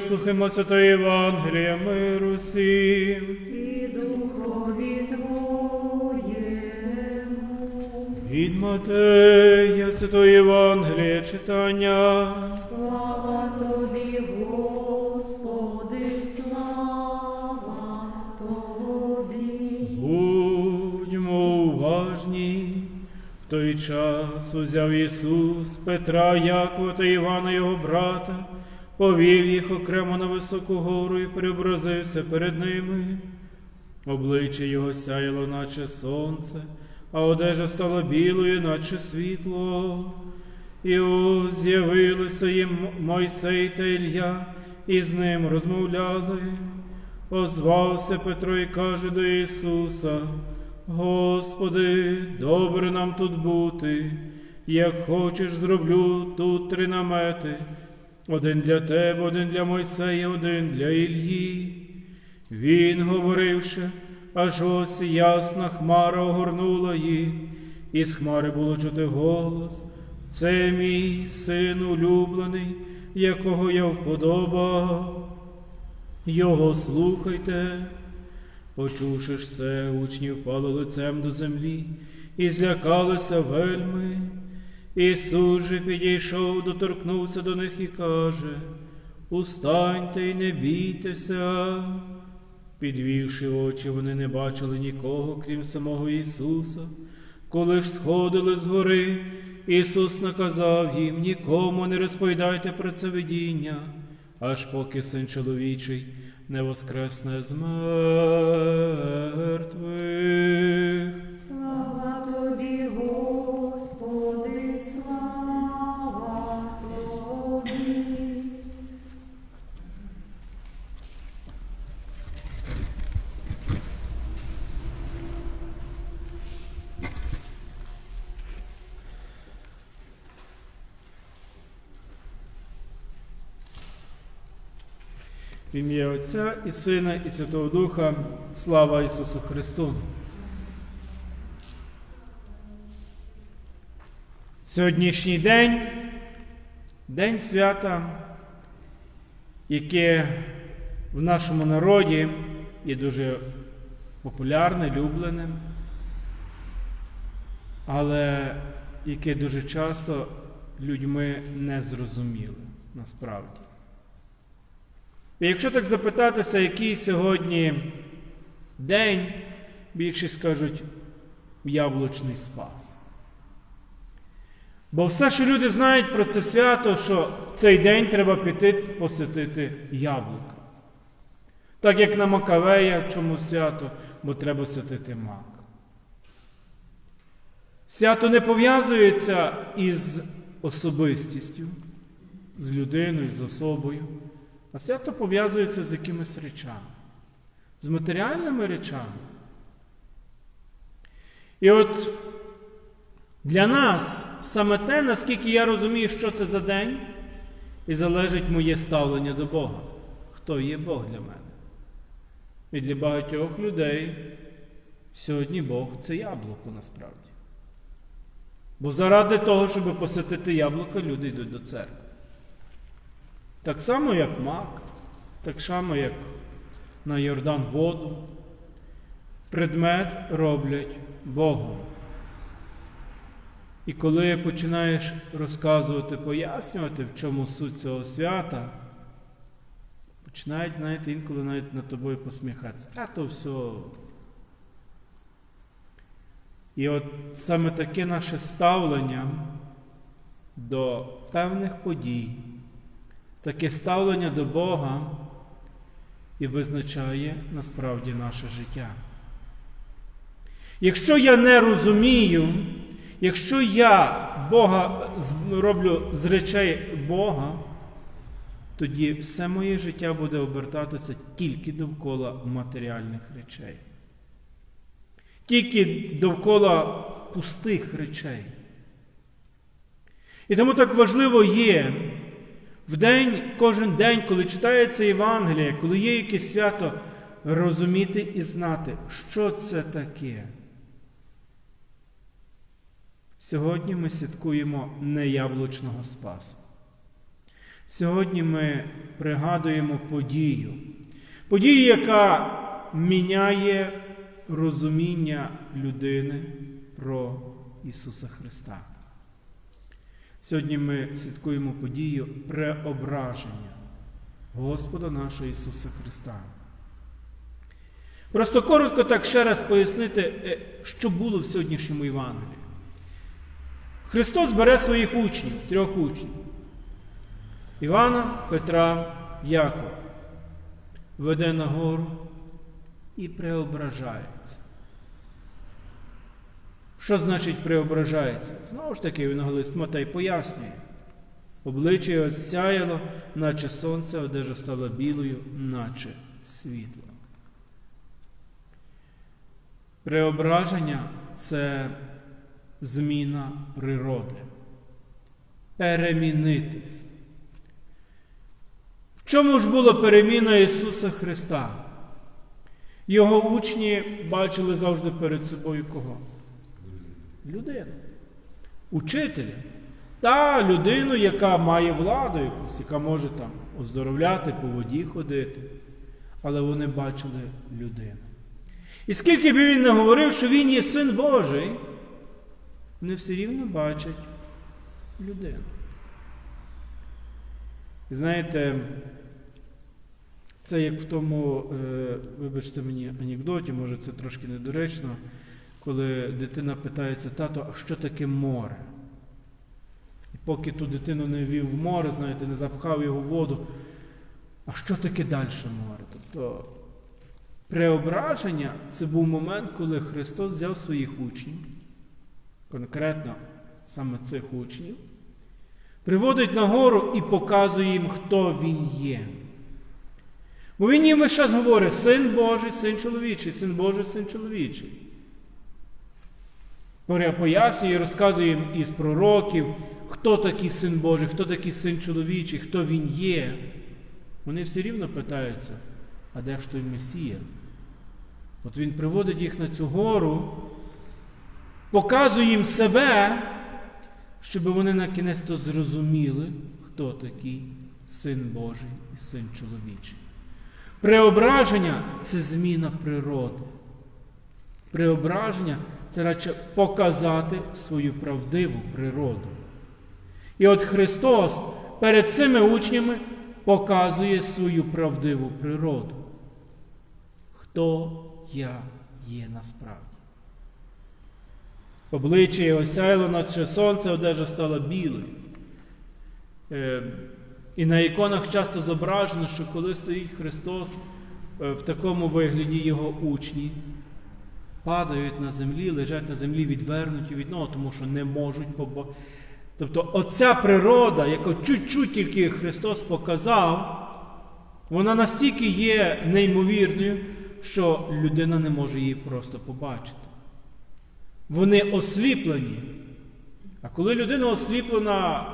вислухаймо Святої Євангелія миру всім. і духові Твоєму. Від Матея Святої Євангелія читання. Слава Тобі, Господи, слава Тобі. Будьмо уважні. В той час узяв Ісус Петра, Якова та Івана його брата, повів їх окремо на високу гору і преобразився перед ними. Обличчя його сяяло, наче сонце, а одежа стала білою, наче світло. І ось з'явилися їм Мойсей та Ілля, і з ним розмовляли. Озвався Петро і каже до Ісуса: Господи, добре нам тут бути, як хочеш, зроблю тут три намети, один для тебе, один для Мойсея, один для Ільї. Він говоривши, аж ось ясна хмара огорнула їх, і з хмари було чути голос. Це мій син улюблений, якого я вподобав. Його слухайте. Почувши ж це, учні впали лицем до землі і злякалися вельми. Ісус же підійшов, доторкнувся до них і каже: Устаньте й не бійтеся. Підвівши очі, вони не бачили нікого, крім самого Ісуса. Коли ж сходили з гори, Ісус наказав їм нікому не розповідайте про це видіння, аж поки син чоловічий не воскресне з мертвих. Отця і Сина, і Святого Духа, слава Ісусу Христу. Сьогоднішній день день свята, яке в нашому народі є дуже популярне, люблене, але яке дуже часто людьми не зрозуміле насправді. І якщо так запитатися, який сьогодні день, більшість скажуть яблучний спас. Бо все, що люди знають про це свято, що в цей день треба піти посвятити яблука. Так як на Макавея, в чому свято, бо треба святити мак. Свято не пов'язується із особистістю, з людиною, з особою. А свято пов'язується з якимись речами, з матеріальними речами. І от для нас саме те, наскільки я розумію, що це за день, і залежить моє ставлення до Бога. Хто є Бог для мене? І для багатьох людей сьогодні Бог це яблуко насправді. Бо заради того, щоб посвятити яблуко, люди йдуть до церкви. Так само, як мак, так само, як на Йордан воду. Предмет роблять Богом. І коли починаєш розказувати, пояснювати, в чому суть цього свята, починають, знаєте, інколи навіть над тобою посміхатися. А то все. І от саме таке наше ставлення до певних подій таке ставлення до Бога і визначає насправді наше життя. Якщо я не розумію, якщо я Бога роблю з речей Бога, тоді все моє життя буде обертатися тільки довкола матеріальних речей. Тільки довкола пустих речей. І тому так важливо є в день, кожен день, коли читається Євангеліє, коли є якесь свято, розуміти і знати, що це таке. Сьогодні ми святкуємо не яблучного Спаса. Сьогодні ми пригадуємо подію, подію, яка міняє розуміння людини про Ісуса Христа. Сьогодні ми святкуємо подію преображення Господа нашого Ісуса Христа. Просто коротко так ще раз пояснити, е, що було в сьогоднішньому Євангелії. Христос бере своїх учнів, трьох учнів. Івана, Петра, Якова. Веде на гору і преображається. Що значить преображається? Знову ж таки, Євангелист Матей пояснює. Обличчя його сяяло, наче сонце, одежа стала білою, наче світло. Преображення це зміна природи. Перемінитись. В чому ж була переміна Ісуса Христа? Його учні бачили завжди перед собою кого? Людину. Учителя. Та людину, яка має владу якусь, яка може там оздоровляти, по воді ходити. Але вони бачили людину. І скільки б він не говорив, що він є син Божий, вони все рівно бачать людину. І знаєте, це як в тому, е, вибачте мені, анекдоті, може це трошки недоречно, коли дитина питається, тато, а що таке море? І поки ту дитину не ввів в море, знаєте, не запхав його в воду, а що таке далі море? Тобто преображення це був момент, коли Христос взяв своїх учнів, конкретно саме цих учнів, приводить на гору і показує їм, хто він є. Бо він їм весь час говорить син Божий, син чоловічий, син Божий, син чоловічий. Пояснює розказує із пророків, хто такий син Божий, хто такий син чоловічий, хто він є. Вони все рівно питаються, а де ж той Месія? От він приводить їх на цю гору, показує їм себе, щоб вони на кінець то зрозуміли, хто такий син Божий і син чоловічий. Преображення це зміна природи. Преображення це радше показати свою правдиву природу. І от Христос перед цими учнями показує свою правдиву природу. Хто я є насправді? Обличчя його сяйло, наче сонце, одежа стала білою. Е, і на іконах часто зображено, що коли стоїть Христос е, в такому вигляді Його учні, падають на землі, лежать на землі відвернуті від нього, тому що не можуть побачити. Тобто оця природа, яку чуть-чуть тільки Христос показав, вона настільки є неймовірною, що людина не може її просто побачити. Вони осліплені. А коли людина осліплена,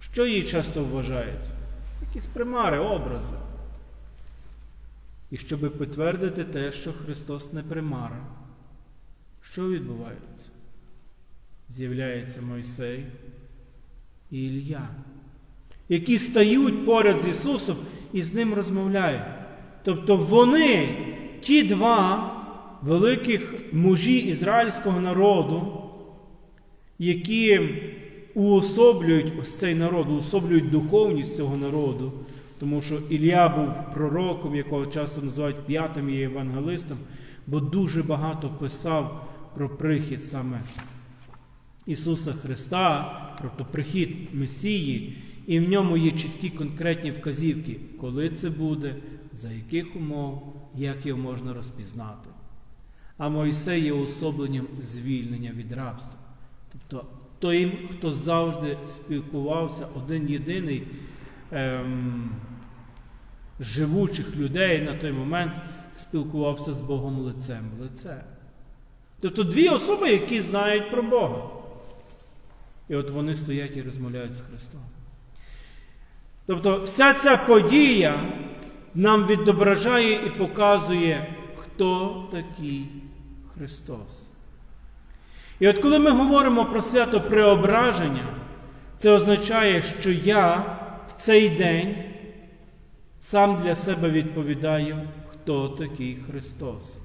що їй часто вважається? Якісь примари, образи. І щоб підтвердити те, що Христос не примара, що відбувається? З'являється Мойсей і Ілля, які стають поряд з Ісусом і з Ним розмовляють. Тобто вони, ті два великих мужі ізраїльського народу, які уособлюють ось цей народ, уособлюють духовність цього народу, тому що Ілля був пророком, якого часто називають п'ятим євангелистом, бо дуже багато писав про прихід саме Ісуса Христа, тобто прихід Месії, і в ньому є чіткі конкретні вказівки, коли це буде, за яких умов, як його можна розпізнати. А Мойсей є особленням звільнення від рабства. Тобто той, хто завжди спілкувався, один єдиний ем, живучих людей на той момент спілкувався з Богом лицем в лице. Тобто дві особи, які знають про Бога. І от вони стоять і розмовляють з Христом. Тобто вся ця подія нам відображає і показує, хто такий Христос. І от коли ми говоримо про свято преображення, Це означає, що я в цей день сам для себе відповідаю, хто такий Христос.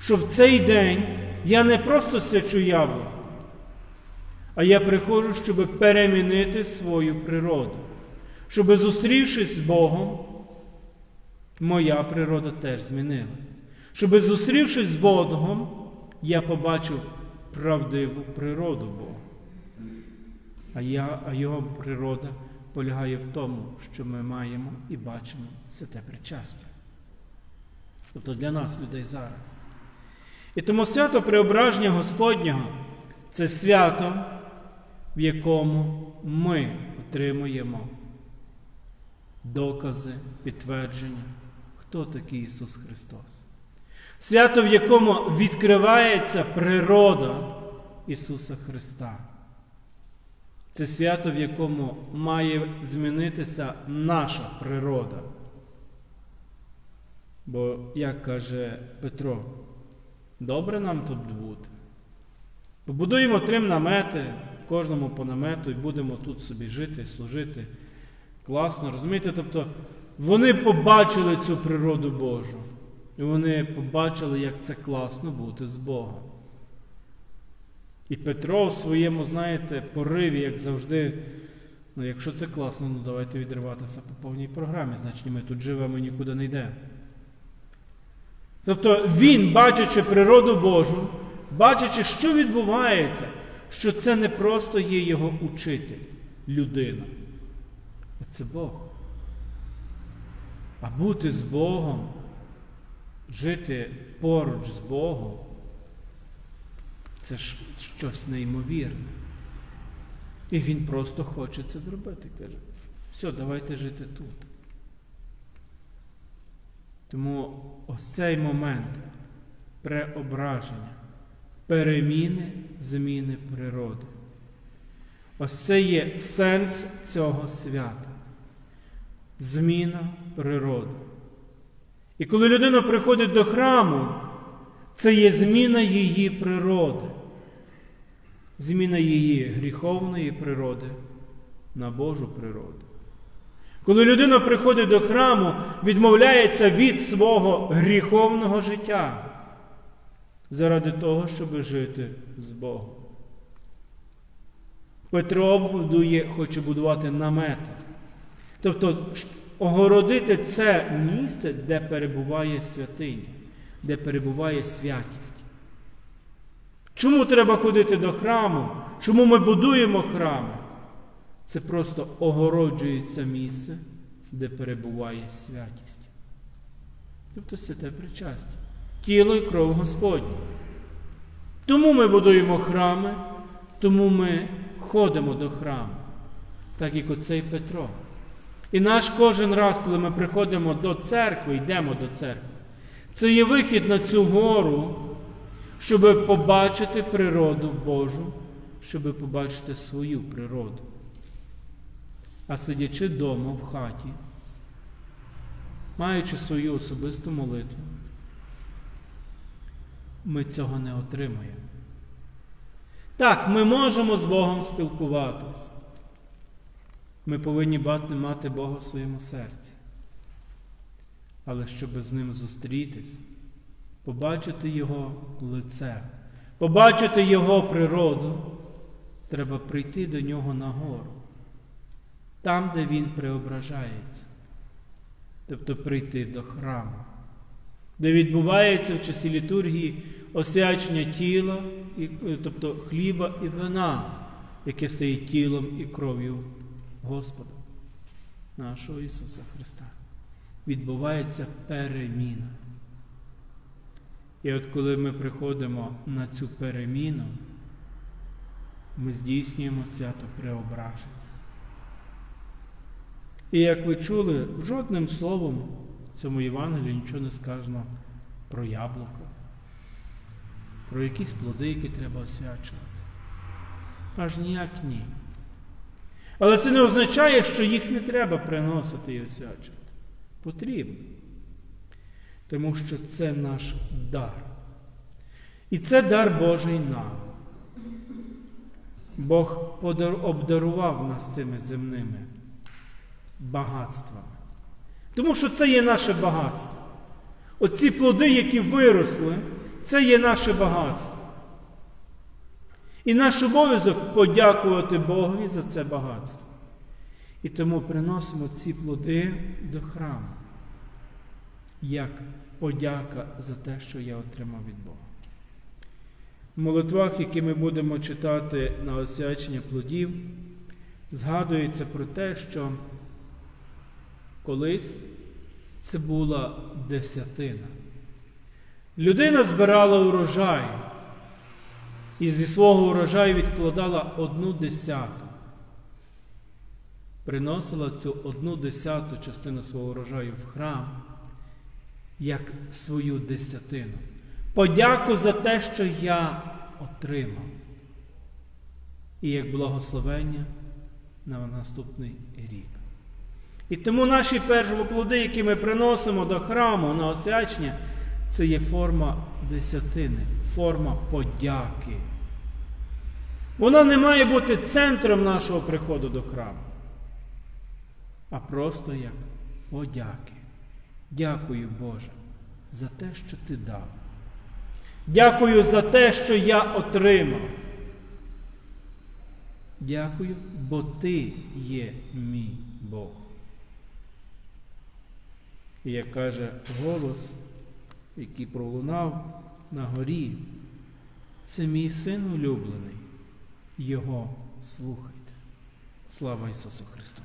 Що в цей день я не просто свячу яблуко, а я приходжу, щоб перемінити свою природу. Щоб, зустрівшись з Богом, моя природа теж змінилась. Щоб, зустрівшись з Богом, я побачив правдиву природу Бога. А, я, а його природа полягає в тому, що ми маємо і бачимо святе причастя. Тобто для нас, людей зараз. І тому свято Преображення Господнього це свято, в якому ми отримуємо докази, підтвердження, хто такий Ісус Христос. Свято, в якому відкривається природа Ісуса Христа. Це свято, в якому має змінитися наша природа. Бо, як каже Петро, добре нам тут бути. Побудуємо три намети, кожному по намету, і будемо тут собі жити, служити. Класно, розумієте? Тобто вони побачили цю природу Божу. І вони побачили, як це класно бути з Богом. І Петро у своєму, знаєте, пориві, як завжди, ну якщо це класно, ну давайте відриватися по повній програмі, значить ми тут живемо і нікуди не йдемо. Тобто він, бачачи природу Божу, бачачи, що відбувається, що це не просто є його учитель, людина, а це Бог. А бути з Богом, жити поруч з Богом, це ж щось неймовірне. І він просто хоче це зробити. Каже, все, давайте жити тут. Тому ось цей момент преображення, переміни, зміни природи. Ось це є сенс цього свята. Зміна природи. І коли людина приходить до храму, це є зміна її природи, зміна її гріховної природи на Божу природу. Коли людина приходить до храму, відмовляється від свого гріховного життя заради того, щоб жити з Богом. Петро будує, хоче будувати намети. Тобто огородити це місце, де перебуває святиня, де перебуває святість. Чому треба ходити до храму? Чому ми будуємо храми? Це просто огороджується місце, де перебуває святість. Тобто святе причастя, тіло і кров Господня. Тому ми будуємо храми, тому ми ходимо до храму, так як оцей Петро. І наш кожен раз, коли ми приходимо до церкви, йдемо до церкви, це є вихід на цю гору, щоб побачити природу Божу, щоб побачити свою природу. А сидячи вдома в хаті, маючи свою особисту молитву, ми цього не отримаємо. Так, ми можемо з Богом спілкуватись. Ми повинні мати Бога в своєму серці. Але щоб з ним зустрітись, побачити Його лице, побачити Його природу, треба прийти до нього нагору, там, де Він преображається, тобто прийти до храму, де відбувається в часі літургії освячення тіла, тобто хліба і вина, яке стає тілом і кров'ю Господа, нашого Ісуса Христа. Відбувається переміна. І от коли ми приходимо на цю переміну, ми здійснюємо свято преображення. І як ви чули, жодним словом в цьому Євангелії нічого не сказано про яблуко, про якісь плоди, які треба освячувати. Аж ніяк ні. Але це не означає, що їх не треба приносити і освячувати. Потрібно. Тому що це наш дар. І це дар Божий нам. Бог обдарував нас цими земними багатствами. Тому що це є наше багатство. Оці плоди, які виросли, це є наше багатство. І наш обов'язок подякувати Богові за це багатство. І тому приносимо ці плоди до храму, як подяка за те, що я отримав від Бога. В молитвах, які ми будемо читати на освячення плодів, згадується про те, що колись це була десятина. Людина збирала урожай і зі свого урожаю відкладала одну десяту. Приносила цю одну десяту частину свого урожаю в храм як свою десятину. Подяку за те, що я отримав. І як благословення на наступний рік. І тому наші первоплоди, які ми приносимо до храму на освячення, це є форма десятини, форма подяки. Вона не має бути центром нашого приходу до храму, а просто як подяки. Дякую, Боже, за те, що Ти дав. Дякую за те, що я отримав. Дякую, бо Ти є мій Бог. І як каже голос, який пролунав на горі, це мій син улюблений, Його слухайте. Слава Ісусу Христу!